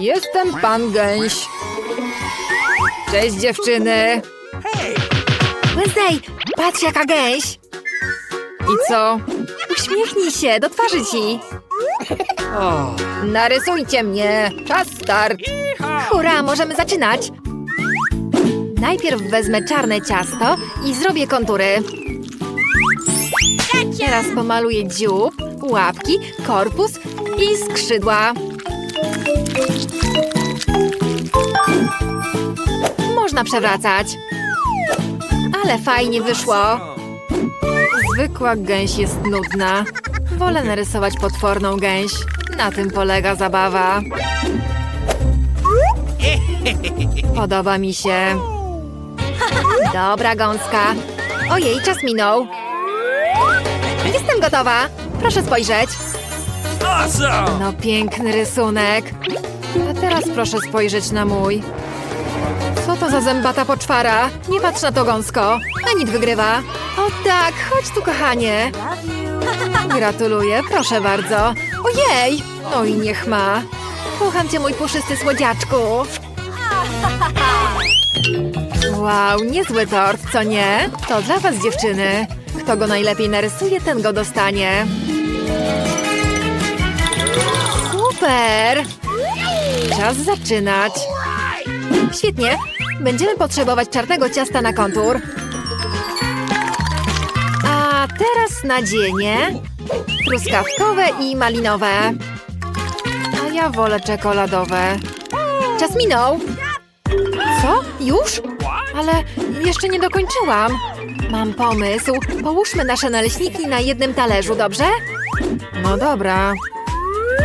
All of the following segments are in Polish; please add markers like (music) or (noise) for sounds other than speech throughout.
Jestem pan gęś. Cześć dziewczyny. Wednesday, patrz jaka gęś! I co? Uśmiechnij się, do twarzy ci! Narysujcie mnie. Czas start. Hurra, możemy zaczynać! Najpierw wezmę czarne ciasto i zrobię kontury. Teraz pomaluję dziób, łapki, korpus i skrzydła. Można przewracać. Ale fajnie wyszło. Zwykła gęś jest nudna. Wolę narysować potworną gęś. Na tym polega zabawa. Podoba mi się. Dobra, gąska. Ojej, czas minął. Jestem gotowa. Proszę spojrzeć. No piękny rysunek. A teraz proszę spojrzeć na mój. Co to za zębata poczwara? Nie patrz na to gąsko. Anit wygrywa. O tak, chodź tu kochanie. Gratuluję, proszę bardzo. Ojej! Oj, niech ma. Kocham cię, mój puszysty słodziaczku. Wow, niezły tort, co nie? To dla was, dziewczyny. Kto go najlepiej narysuje, ten go dostanie. Super! Czas zaczynać. Świetnie. Będziemy potrzebować czarnego ciasta na kontur. A teraz nadzienie. Truskawkowe i malinowe. A ja wolę czekoladowe. Czas minął. Co? Już? Ale jeszcze nie dokończyłam. Mam pomysł. Połóżmy nasze naleśniki na jednym talerzu, dobrze? No dobra.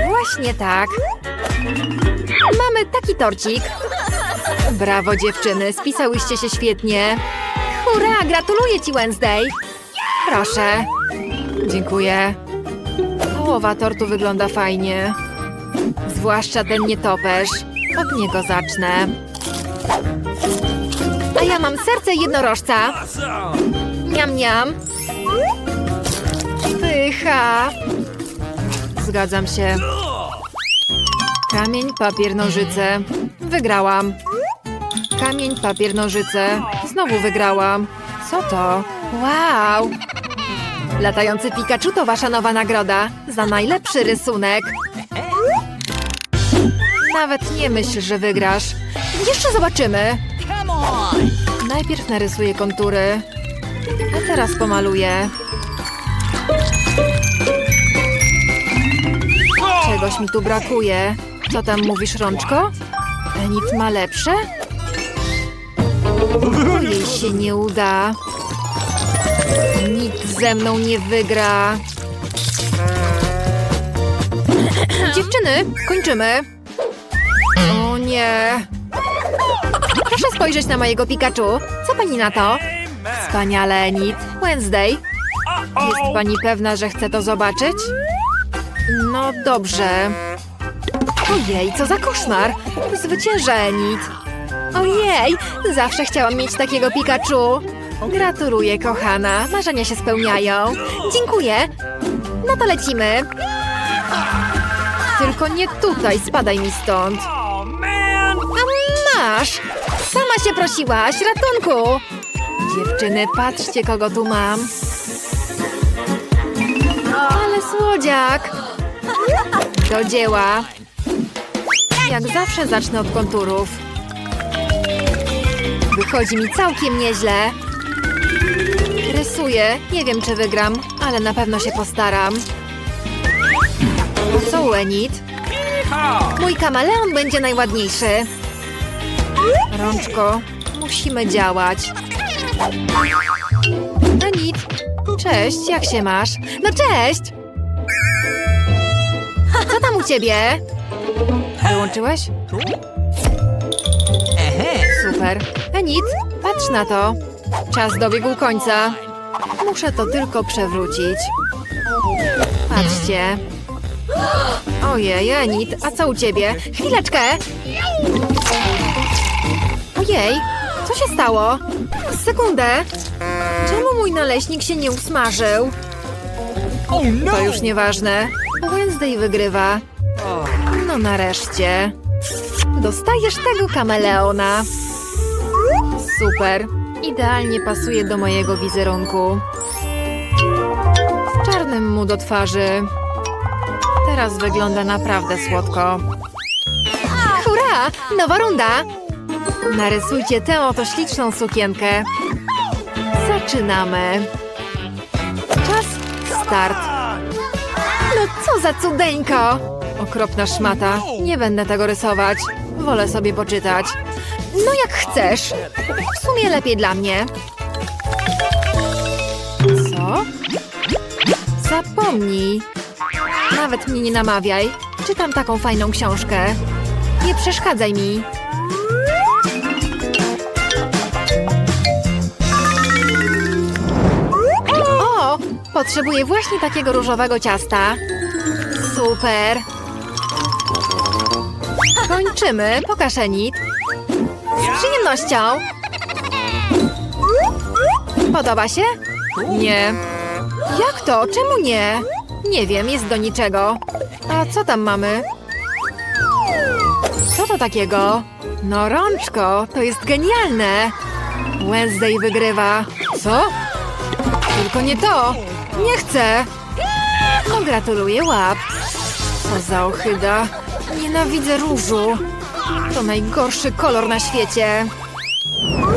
Właśnie tak. Mamy taki torcik. Brawo dziewczyny, spisałyście się świetnie. Hurra, gratuluję ci Wednesday. Proszę. Dziękuję. Połowa tortu wygląda fajnie. Zwłaszcza ten nietoperz. Od niego zacznę. A ja mam serce jednorożca. Niam, niam. Pycha. Zgadzam się. Kamień, papier, nożyce. Wygrałam. Kamień, papier, nożyce. Znowu wygrałam. Co to? Wow! Latający Pikachu to wasza nowa nagroda za najlepszy rysunek. Nawet nie myśl, że wygrasz. Jeszcze zobaczymy. Najpierw narysuję kontury, a teraz pomaluję. Czegoś mi tu brakuje. Co tam mówisz, Rączko? Enit ma lepsze? (laughs) Jej się nie uda. Nikt ze mną nie wygra. Dziewczyny, kończymy. O nie. Proszę spojrzeć na mojego Pikachu. Co pani na to? Wspaniale, Enid. Wednesday. Jest pani pewna, że chce to zobaczyć? No dobrze. Ojej, co za koszmar! Zwycięża Enid. Ojej, zawsze chciałam mieć takiego Pikachu. Gratuluję, kochana. Marzenia się spełniają. Dziękuję. No to lecimy. Tylko nie tutaj, spadaj mi stąd. A masz! Sama się prosiłaś, ratunku! Dziewczyny, patrzcie, kogo tu mam. Ale słodziak! Do dzieła. Jak zawsze zacznę od konturów. Wychodzi mi całkiem nieźle. Rysuję. Nie wiem, czy wygram, ale na pewno się postaram. Co u Enid? Mój kameleon będzie najładniejszy. Rączko, musimy działać. Enid, cześć, jak się masz? No cześć! Co tam u ciebie? Wyłączyłeś? Super. Enid, patrz na to. Czas dobiegł końca. Muszę to tylko przewrócić. Patrzcie. Ojej, Enid, a co u ciebie? Chwileczkę! Ojej, co się stało? Sekundę. Czemu mój naleśnik się nie usmażył? To już nieważne. Wednesday wygrywa. No nareszcie. Dostajesz tego kameleona. Super. Idealnie pasuje do mojego wizerunku. W czarnym mu do twarzy. Teraz wygląda naprawdę słodko. Hurra! Nowa runda! Narysujcie tę oto śliczną sukienkę. Zaczynamy. Czas start. No co za cudeńko! Okropna szmata. Nie będę tego rysować. Wolę sobie poczytać. No jak chcesz. W sumie lepiej dla mnie. Co? Zapomnij. Nawet mnie nie namawiaj. Czytam taką fajną książkę. Nie przeszkadzaj mi. O! Potrzebuję właśnie takiego różowego ciasta. Super. Kończymy. Pokaż Enid. Z przyjemnością. Podoba się? Nie. Jak to? Czemu nie? Nie wiem, jest do niczego. A co tam mamy? Co to takiego? No rączko, to jest genialne. Wednesday wygrywa. Co? Tylko nie to. Nie chcę. Gratuluję łap. Co za ohyda. Nienawidzę różu. To najgorszy kolor na świecie.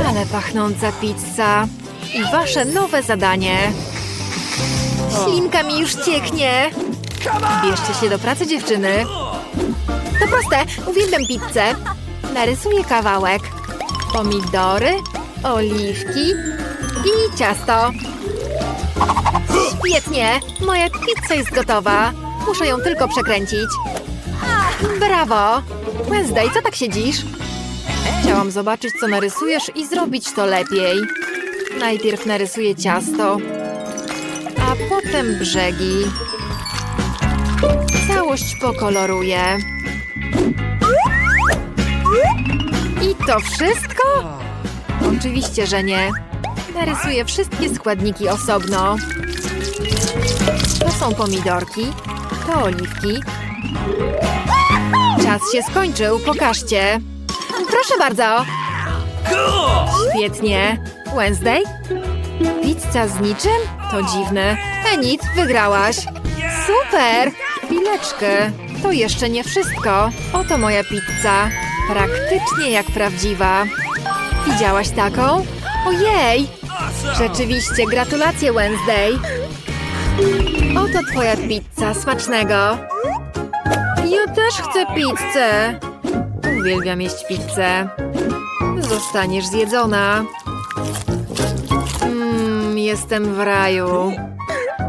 Ale pachnąca pizza. I wasze nowe zadanie. Ślinka mi już cieknie. Bierzcie się do pracy, dziewczyny. To proste. Uwielbiam pizzę. Narysuję kawałek. Pomidory, oliwki i ciasto. Świetnie. Moja pizza jest gotowa. Muszę ją tylko przekręcić. Brawo! Wednesday, co tak siedzisz? Chciałam zobaczyć, co narysujesz i zrobić to lepiej. Najpierw narysuję ciasto, a potem brzegi. Całość pokoloruję. I to wszystko? Oczywiście, że nie. Narysuję wszystkie składniki osobno. To są pomidorki, to oliwki. Czas się skończył, pokażcie. Proszę bardzo. Świetnie. Wednesday? Pizza z niczym? To dziwne. Enid, wygrałaś. Super! Chwileczkę. To jeszcze nie wszystko. Oto moja pizza. Praktycznie jak prawdziwa. Widziałaś taką? Ojej! Rzeczywiście, gratulacje Wednesday. Oto twoja pizza. Smacznego. Ja też chcę pizzę. Uwielbiam jeść pizzę. Zostaniesz zjedzona. Mmm, jestem w raju.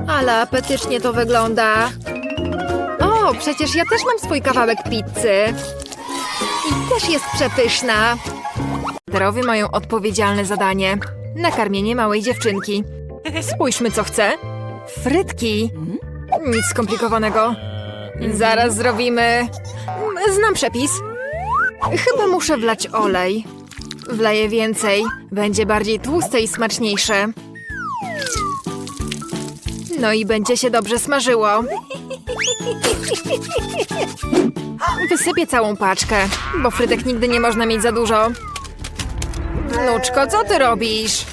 Ale apetycznie to wygląda. O, przecież ja też mam swój kawałek pizzy. I też jest przepyszna. Terowie mają odpowiedzialne zadanie. Nakarmienie małej dziewczynki. Spójrzmy, co chce. Frytki. Nic skomplikowanego. Zaraz zrobimy... Znam przepis. Chyba muszę wlać olej. Wleję więcej. Będzie bardziej tłuste i smaczniejsze. No i będzie się dobrze smażyło. Wysypię całą paczkę, bo frytek nigdy nie można mieć za dużo. Wnuczko, co ty robisz?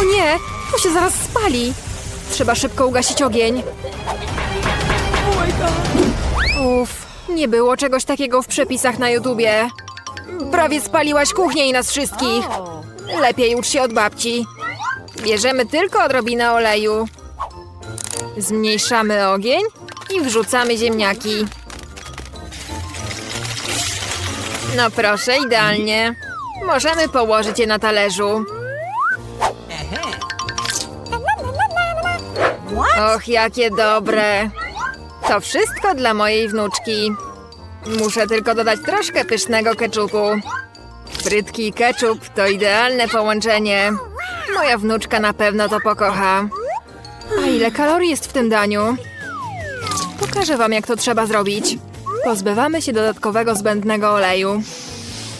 O nie, to się zaraz spali. Trzeba szybko ugasić ogień. Uff, nie było czegoś takiego w przepisach na YouTubie. Prawie spaliłaś kuchnię i nas wszystkich. Lepiej ucz się od babci. Bierzemy tylko odrobinę oleju. Zmniejszamy ogień i wrzucamy ziemniaki. No proszę, idealnie. Możemy położyć je na talerzu. Och, jakie dobre. To wszystko dla mojej wnuczki. Muszę tylko dodać troszkę pysznego keczupu. Frytki i keczup to idealne połączenie. Moja wnuczka na pewno to pokocha. A ile kalorii jest w tym daniu? Pokażę wam, jak to trzeba zrobić. Pozbywamy się dodatkowego zbędnego oleju.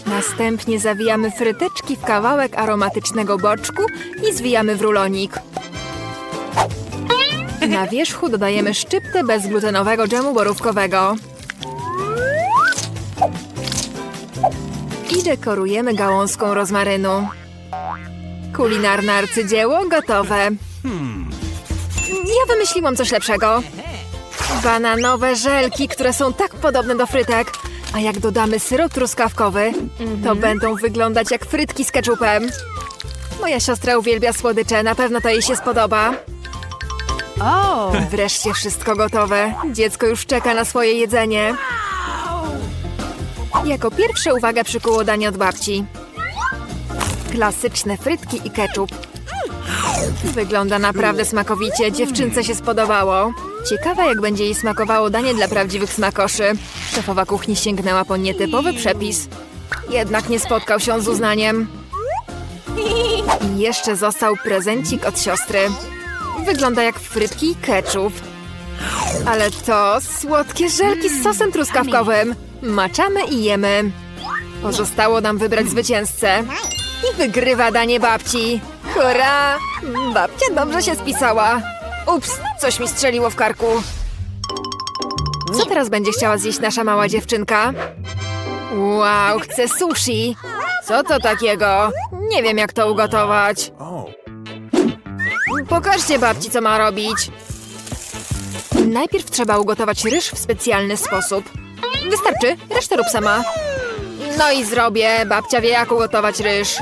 Następnie zawijamy fryteczki w kawałek aromatycznego boczku i zwijamy w rulonik. Na wierzchu dodajemy szczyptę bezglutenowego dżemu borówkowego. I dekorujemy gałązką rozmarynu. Kulinarne arcydzieło gotowe. Ja wymyśliłam coś lepszego. Bananowe żelki, które są tak podobne do frytek. A jak dodamy syrop truskawkowy, to będą wyglądać jak frytki z keczupem. Moja siostra uwielbia słodycze, na pewno to jej się spodoba. O! Wreszcie wszystko gotowe. Dziecko już czeka na swoje jedzenie. Jako pierwsze uwaga przykuło danie od babci. Klasyczne frytki i ketchup. Wygląda naprawdę smakowicie. Dziewczynce się spodobało. Ciekawa, jak będzie jej smakowało danie dla prawdziwych smakoszy. Szefowa kuchni sięgnęła po nietypowy przepis. Jednak nie spotkał się z uznaniem. I jeszcze został prezencik od siostry. Wygląda jak frytki i ketchup. Ale to słodkie żelki z sosem truskawkowym. Maczamy i jemy. Pozostało nam wybrać zwycięzcę. I wygrywa danie babci. Hurra! Babcia dobrze się spisała. Ups, coś mi strzeliło w karku. Co teraz będzie chciała zjeść nasza mała dziewczynka? Wow, chce sushi. Co to takiego? Nie wiem, jak to ugotować. Pokażcie babci, co ma robić. Najpierw trzeba ugotować ryż w specjalny sposób. Wystarczy, resztę rób sama. No i zrobię. Babcia wie, jak ugotować ryż.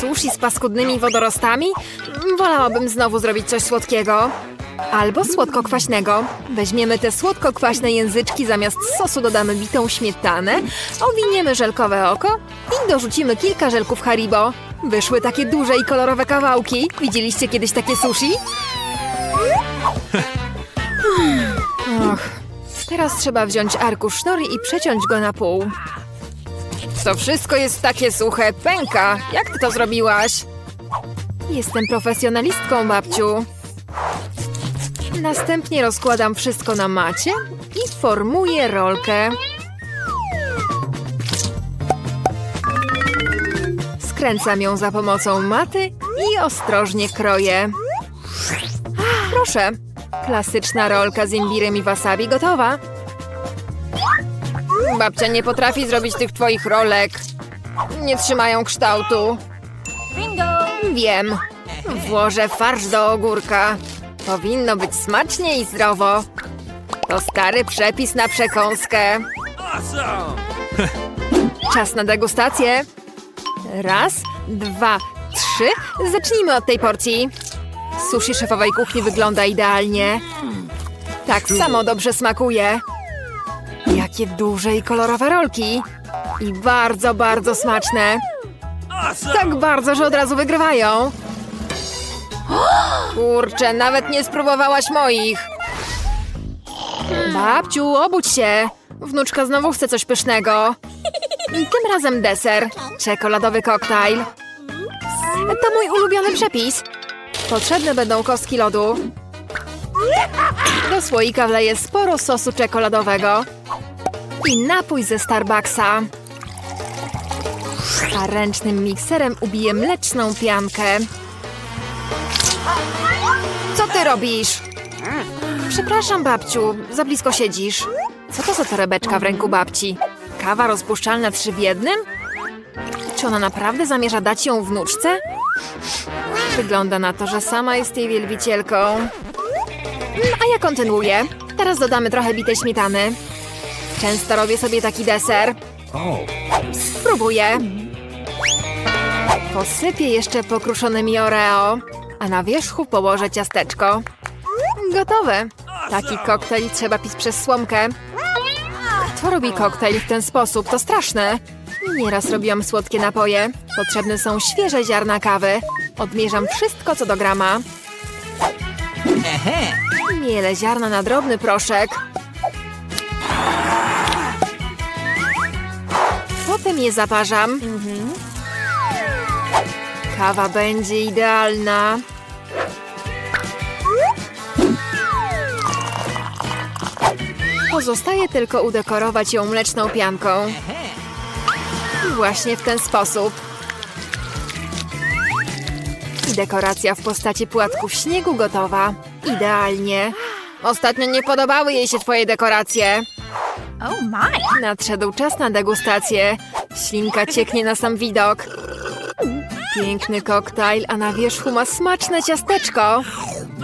Sushi z paskudnymi wodorostami? Wolałabym znowu zrobić coś słodkiego. Albo słodko-kwaśnego. Weźmiemy te słodko-kwaśne języczki, zamiast sosu dodamy bitą śmietanę, owiniemy żelkowe oko i dorzucimy kilka żelków Haribo. Wyszły takie duże i kolorowe kawałki. Widzieliście kiedyś takie sushi? Och, teraz trzeba wziąć arkusz sznory i przeciąć go na pół. To wszystko jest takie suche, pęka. Jak ty to zrobiłaś? Jestem profesjonalistką, babciu. Następnie rozkładam wszystko na macie i formuję rolkę. Skręcam ją za pomocą maty i ostrożnie kroję. Proszę, klasyczna rolka z imbirem i wasabi gotowa. Babcia nie potrafi zrobić tych twoich rolek. Nie trzymają kształtu. Bingo! Wiem. Włożę farsz do ogórka. Powinno być smacznie i zdrowo. To stary przepis na przekąskę. Czas na degustację. Raz, dwa, trzy. Zacznijmy od tej porcji. Sushi szefowej kuchni wygląda idealnie. Tak samo dobrze smakuje. Jakie duże i kolorowe rolki. I bardzo, bardzo smaczne. Tak bardzo, że od razu wygrywają. Kurczę, nawet nie spróbowałaś moich. Babciu, obudź się. Wnuczka znowu chce coś pysznego. I tym razem deser. Czekoladowy koktajl. To mój ulubiony przepis. Potrzebne będą kostki lodu. Do słoika wleję sporo sosu czekoladowego. I napój ze Starbucksa. A ręcznym mikserem ubiję mleczną piankę. Co ty robisz? Przepraszam, babciu, za blisko siedzisz. Co to za torebeczka w ręku babci? Kawa rozpuszczalna trzy w jednym? Czy ona naprawdę zamierza dać ją wnuczce? Wygląda na to, że sama jest jej wielbicielką. A ja kontynuuję. Teraz dodamy trochę bitej śmietany. Często robię sobie taki deser. Spróbuję. Posypię jeszcze pokruszonymi Oreo, a na wierzchu położę ciasteczko. Gotowe. Taki koktajl trzeba pić przez słomkę. Kto robi koktajl w ten sposób? To straszne. Nieraz robiłam słodkie napoje. Potrzebne są świeże ziarna kawy. Odmierzam wszystko co do grama. Miele ziarna na drobny proszek. Potem je zaparzam. Kawa będzie idealna. Pozostaje tylko udekorować ją mleczną pianką. Właśnie w ten sposób. dekoracja w postaci płatków śniegu gotowa. Idealnie. Ostatnio nie podobały jej się twoje dekoracje. Oh my! Nadszedł czas na degustację. Ślinka cieknie na sam widok. Piękny koktajl, a na wierzchu ma smaczne ciasteczko.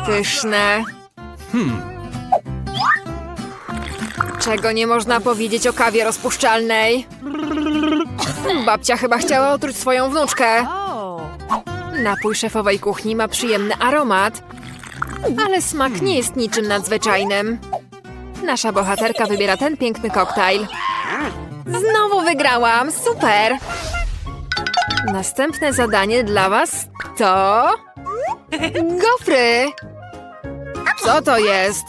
Pyszne. Czego nie można powiedzieć o kawie rozpuszczalnej? Babcia chyba chciała otruć swoją wnuczkę. Napój szefowej kuchni ma przyjemny aromat, ale smak nie jest niczym nadzwyczajnym. Nasza bohaterka wybiera ten piękny koktajl. Znowu wygrałam! Super! Następne zadanie dla was to... Gofry! Co to jest?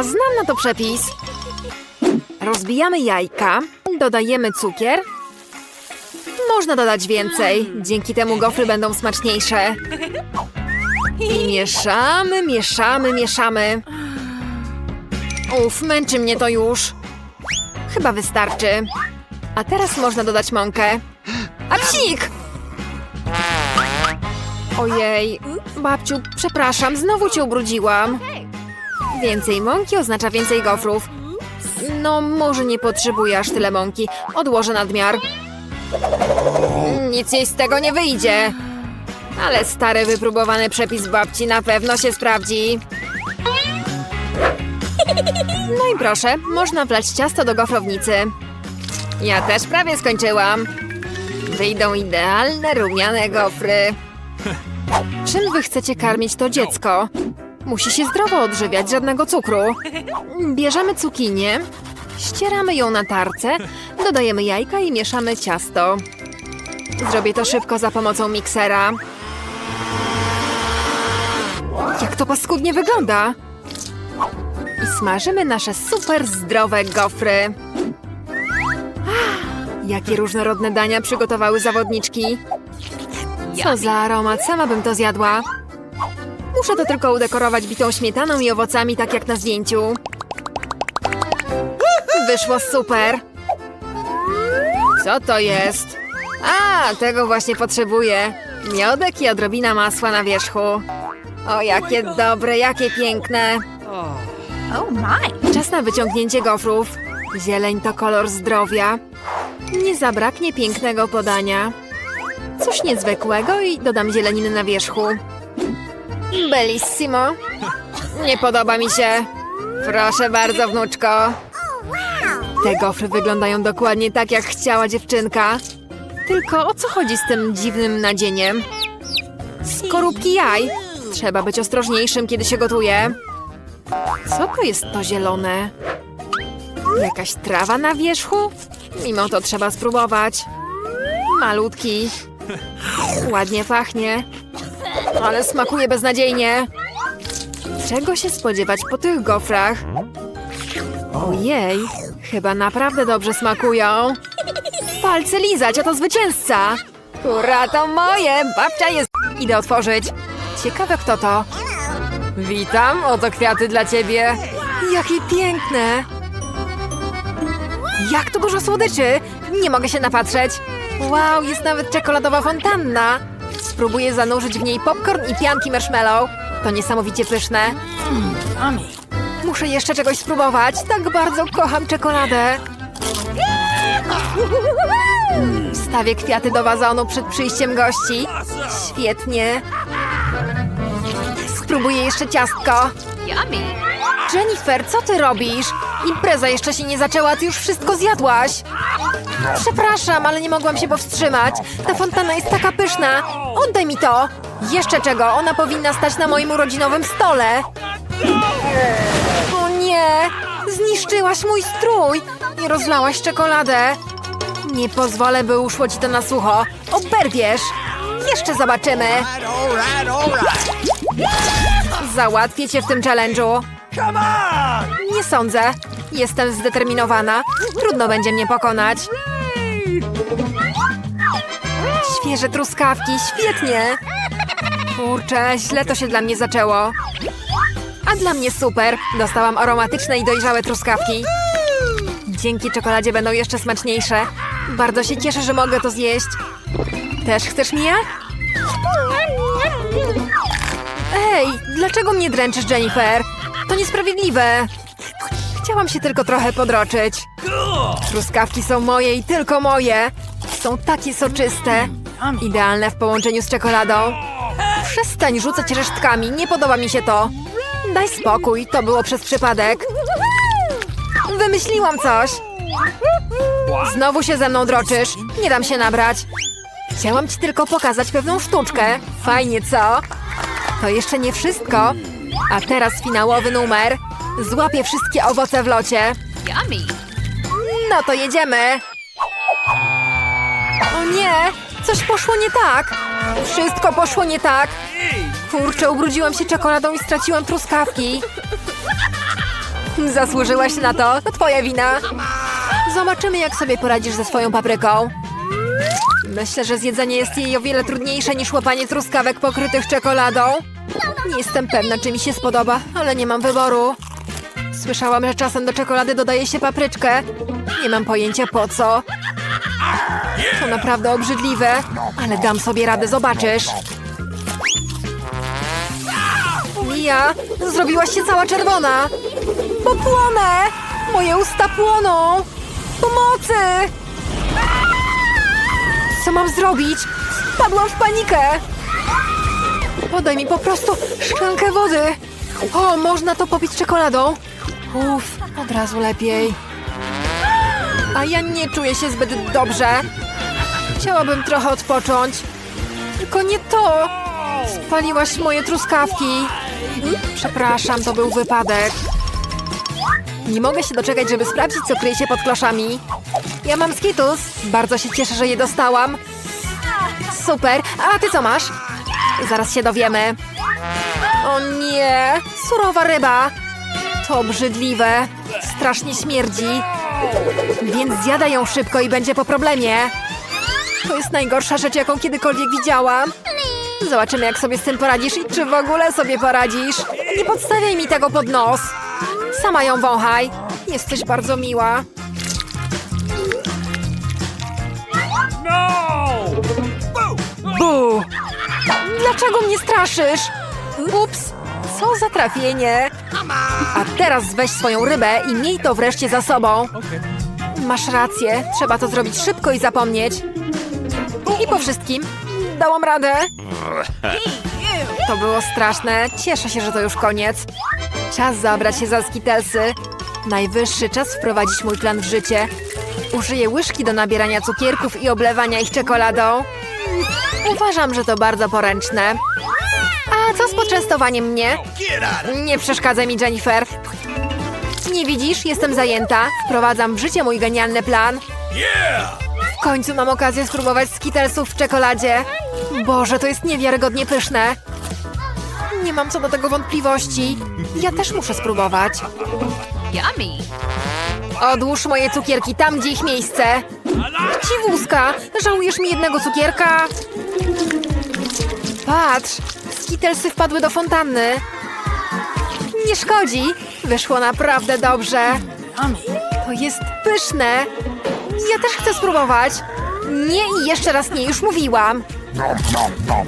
Znam na to przepis. Rozbijamy jajka, dodajemy cukier. Można dodać więcej, dzięki temu gofry będą smaczniejsze. I mieszamy, mieszamy, mieszamy. Uf, męczy mnie to już. Chyba wystarczy. A teraz można dodać mąkę. A psik! Ojej, babciu, przepraszam, znowu cię ubrudziłam. Więcej mąki oznacza więcej gofrów. No, może nie potrzebuję aż tyle mąki. Odłożę nadmiar. Nic jej z tego nie wyjdzie. Ale stary, wypróbowany przepis babci na pewno się sprawdzi. No i proszę, można wlać ciasto do gofrownicy. Ja też prawie skończyłam. Wyjdą idealne rumiane gofry. Czym wy chcecie karmić to dziecko? Musi się zdrowo odżywiać, żadnego cukru. Bierzemy cukinię, ścieramy ją na tarce, dodajemy jajka i mieszamy ciasto. Zrobię to szybko za pomocą miksera. Jak to paskudnie wygląda! I smażymy nasze super zdrowe gofry. Jakie różnorodne dania przygotowały zawodniczki. Co za aromat, sama bym to zjadła. Muszę to tylko udekorować bitą śmietaną i owocami, tak jak na zdjęciu. Wyszło super. Co to jest? A, tego właśnie potrzebuję. Miodek i odrobina masła na wierzchu. O, jakie dobre, jakie piękne. Oh my! Czas na wyciągnięcie gofrów. Zieleń to kolor zdrowia. Nie zabraknie pięknego podania. Coś niezwykłego i dodam zieleniny na wierzchu. Bellissimo. Nie podoba mi się. Proszę bardzo, wnuczko. Te gofry wyglądają dokładnie tak, jak chciała dziewczynka. Tylko o co chodzi z tym dziwnym nadzieniem? Skorupki jaj. Trzeba być ostrożniejszym, kiedy się gotuje. Co to jest to zielone? Jakaś trawa na wierzchu? Mimo to trzeba spróbować. Malutki. Ładnie pachnie. Ale smakuje beznadziejnie. Czego się spodziewać po tych gofrach? Ojej, chyba naprawdę dobrze smakują. Palce lizać, a to zwycięzca. Hurra, to moje! Babcia jest... Idę otworzyć. Ciekawe kto to. Witam, oto kwiaty dla ciebie. Jakie piękne! Jak tu dużo słodyczy! Nie mogę się napatrzeć. Wow, jest nawet czekoladowa fontanna. Spróbuję zanurzyć w niej popcorn i pianki marshmallow. To niesamowicie pyszne. Yummy. Muszę jeszcze czegoś spróbować. Tak bardzo kocham czekoladę. Wstawię kwiaty do wazonu przed przyjściem gości. Świetnie. Spróbuję jeszcze ciastko. Jennifer, co ty robisz? Impreza jeszcze się nie zaczęła, ty już wszystko zjadłaś. Przepraszam, ale nie mogłam się powstrzymać. Ta fontana jest taka pyszna. Oddaj mi to. Jeszcze czego? Ona powinna stać na moim urodzinowym stole. O nie! Zniszczyłaś mój strój i rozlałaś czekoladę. Nie pozwolę, by uszło ci to na sucho. Oberwiesz. Jeszcze zobaczymy. Załatwię cię w tym challenge'u. Nie sądzę. Jestem zdeterminowana. Trudno będzie mnie pokonać. Świeże truskawki, świetnie. Kurczę, źle to się dla mnie zaczęło. A dla mnie super. Dostałam aromatyczne i dojrzałe truskawki. Dzięki czekoladzie będą jeszcze smaczniejsze. Bardzo się cieszę, że mogę to zjeść. Też chcesz, Mia? Ej, dlaczego mnie dręczysz, Jennifer? To niesprawiedliwe. Chciałam się tylko trochę podroczyć. Truskawki są moje i tylko moje. Są takie soczyste. Idealne w połączeniu z czekoladą. Przestań rzucać resztkami, nie podoba mi się to. Daj spokój, to było przez przypadek. Wymyśliłam coś. Znowu się ze mną droczysz. Nie dam się nabrać. Chciałam ci tylko pokazać pewną sztuczkę. Fajnie, co? To jeszcze nie wszystko. A teraz finałowy numer. Złapię wszystkie owoce w locie. Yummy. No to jedziemy. O nie! Coś poszło nie tak. Wszystko poszło nie tak. Kurczę, ubrudziłam się czekoladą i straciłam truskawki. Zasłużyłaś na to. To twoja wina. Zobaczymy, jak sobie poradzisz ze swoją papryką. Myślę, że zjedzenie jest jej o wiele trudniejsze niż łapanie truskawek pokrytych czekoladą. Nie jestem pewna, czy mi się spodoba, ale nie mam wyboru. Słyszałam, że czasem do czekolady dodaje się papryczkę. Nie mam pojęcia po co. To naprawdę obrzydliwe, ale dam sobie radę, zobaczysz. Mia, zrobiłaś się cała czerwona. Popłonę! Moje usta płoną! Pomocy! Co mam zrobić? Padłam w panikę! Podaj mi po prostu szklankę wody. O, można to popić czekoladą. Uff, od razu lepiej. A ja nie czuję się zbyt dobrze. Chciałabym trochę odpocząć. Tylko nie to. Spaliłaś moje truskawki. Przepraszam, to był wypadek. Nie mogę się doczekać, żeby sprawdzić, co kryje się pod kloszami. Ja mam skitus. Bardzo się cieszę, że je dostałam. Super. A ty co masz? Zaraz się dowiemy. O nie! Surowa ryba! To obrzydliwe. Strasznie śmierdzi. Więc zjadaj ją szybko i będzie po problemie. To jest najgorsza rzecz, jaką kiedykolwiek widziałam. Zobaczymy, jak sobie z tym poradzisz i czy w ogóle sobie poradzisz. Nie podstawiaj mi tego pod nos. Sama ją wąchaj. Jesteś bardzo miła. No! Bu! Dlaczego mnie straszysz? Ups, co za trafienie. A teraz weź swoją rybę i miej to wreszcie za sobą. Masz rację, trzeba to zrobić szybko i zapomnieć. I po wszystkim dałam radę. To było straszne. Cieszę się, że to już koniec. Czas zabrać się za skitelsy. Najwyższy czas wprowadzić mój plan w życie. Użyję łyżki do nabierania cukierków i oblewania ich czekoladą. Uważam, że to bardzo poręczne. A co z poczęstowaniem mnie? Nie przeszkadza mi, Jennifer. Nie widzisz? Jestem zajęta. Wprowadzam w życie mój genialny plan. Yeah! W końcu mam okazję spróbować skittlesów w czekoladzie. Boże, to jest niewiarygodnie pyszne. Nie mam co do tego wątpliwości. Ja też muszę spróbować. Yummy. Odłóż moje cukierki tam, gdzie ich miejsce. Dziwuska, żałujesz mi jednego cukierka? Patrz, skittlesy wpadły do fontanny. Nie szkodzi, wyszło naprawdę dobrze. To jest pyszne. Ja też chcę spróbować. Nie i jeszcze raz nie, już mówiłam.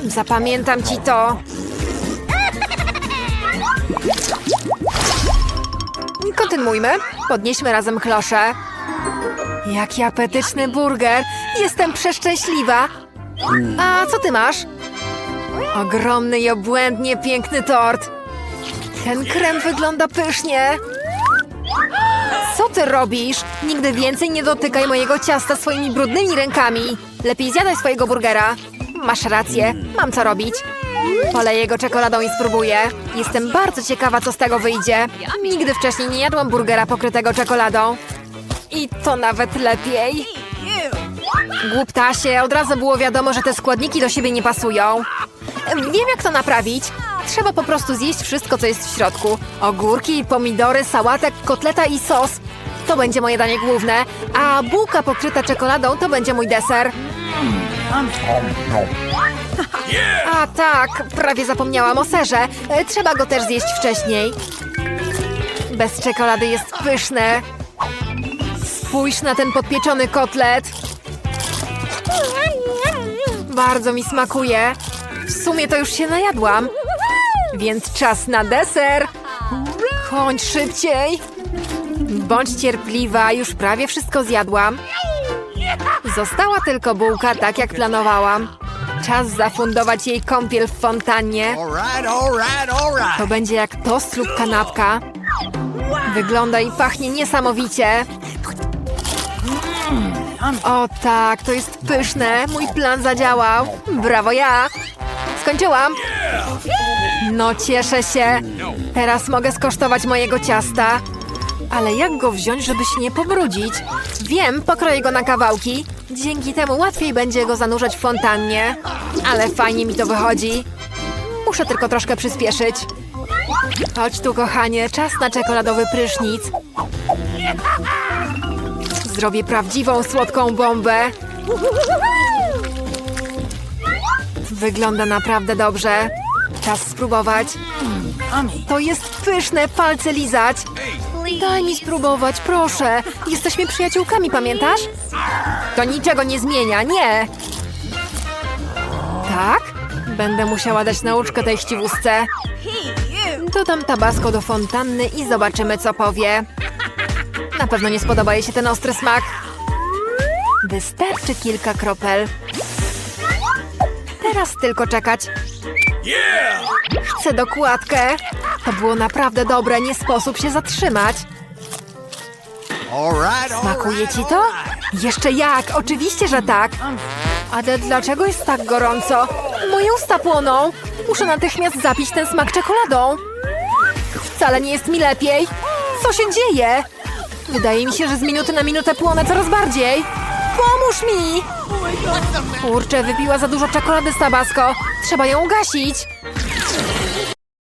Zapamiętam ci to. Kontynuujmy. Podnieśmy razem klosze. Jaki apetyczny burger. Jestem przeszczęśliwa. A co ty masz? Ogromny i obłędnie piękny tort. Ten krem wygląda pysznie. Co ty robisz? Nigdy więcej nie dotykaj mojego ciasta swoimi brudnymi rękami. Lepiej zjadaj swojego burgera. Masz rację, mam co robić. Poleję go czekoladą i spróbuję. Jestem bardzo ciekawa, co z tego wyjdzie. Nigdy wcześniej nie jadłam burgera pokrytego czekoladą. I to nawet lepiej. Głuptasie, od razu było wiadomo, że te składniki do siebie nie pasują. Wiem, jak to naprawić. Trzeba po prostu zjeść wszystko, co jest w środku. Ogórki, pomidory, sałatek, kotleta i sos. To będzie moje danie główne, a bułka pokryta czekoladą to będzie mój deser. A tak, prawie zapomniałam o serze. E, Trzeba go też zjeść wcześniej. Bez czekolady jest pyszne. Spójrz na ten podpieczony kotlet. Bardzo mi smakuje. W sumie to już się najadłam. Więc czas na deser. Kończ szybciej. Bądź cierpliwa, już prawie wszystko zjadłam. Została tylko bułka, tak jak planowałam. Czas zafundować jej kąpiel w fontannie. To będzie jak tost lub kanapka. Wygląda i pachnie niesamowicie. O tak, to jest pyszne. Mój plan zadziałał. Brawo ja. Skończyłam. No cieszę się. Teraz mogę skosztować mojego ciasta. Ale jak go wziąć, żeby się nie pobrudzić? Wiem, pokroję go na kawałki. Dzięki temu łatwiej będzie go zanurzać w fontannie. Ale fajnie mi to wychodzi. Muszę tylko troszkę przyspieszyć. Chodź tu, kochanie, czas na czekoladowy prysznic. Zrobię prawdziwą słodką bombę. Wygląda naprawdę dobrze. Czas spróbować. To jest pyszne, palce lizać. Daj mi spróbować, proszę. Jesteśmy przyjaciółkami, pamiętasz? To niczego nie zmienia, nie. Tak? Będę musiała dać nauczkę tej chciwusce. Dodam tabasco do fontanny i zobaczymy, co powie. Na pewno nie spodoba jej się ten ostry smak. Wystarczy kilka kropel. Teraz tylko czekać. Chcę dokładkę. To było naprawdę dobre, nie sposób się zatrzymać. Smakuje ci to? Jeszcze jak, oczywiście, że tak. Ale dlaczego jest tak gorąco? Moje usta płoną. Muszę natychmiast zapić ten smak czekoladą. Wcale nie jest mi lepiej. Co się dzieje? Wydaje mi się, że z minuty na minutę płonę coraz bardziej. Pomóż mi! Kurczę, wypiła za dużo czekolady z tabasco. Trzeba ją ugasić.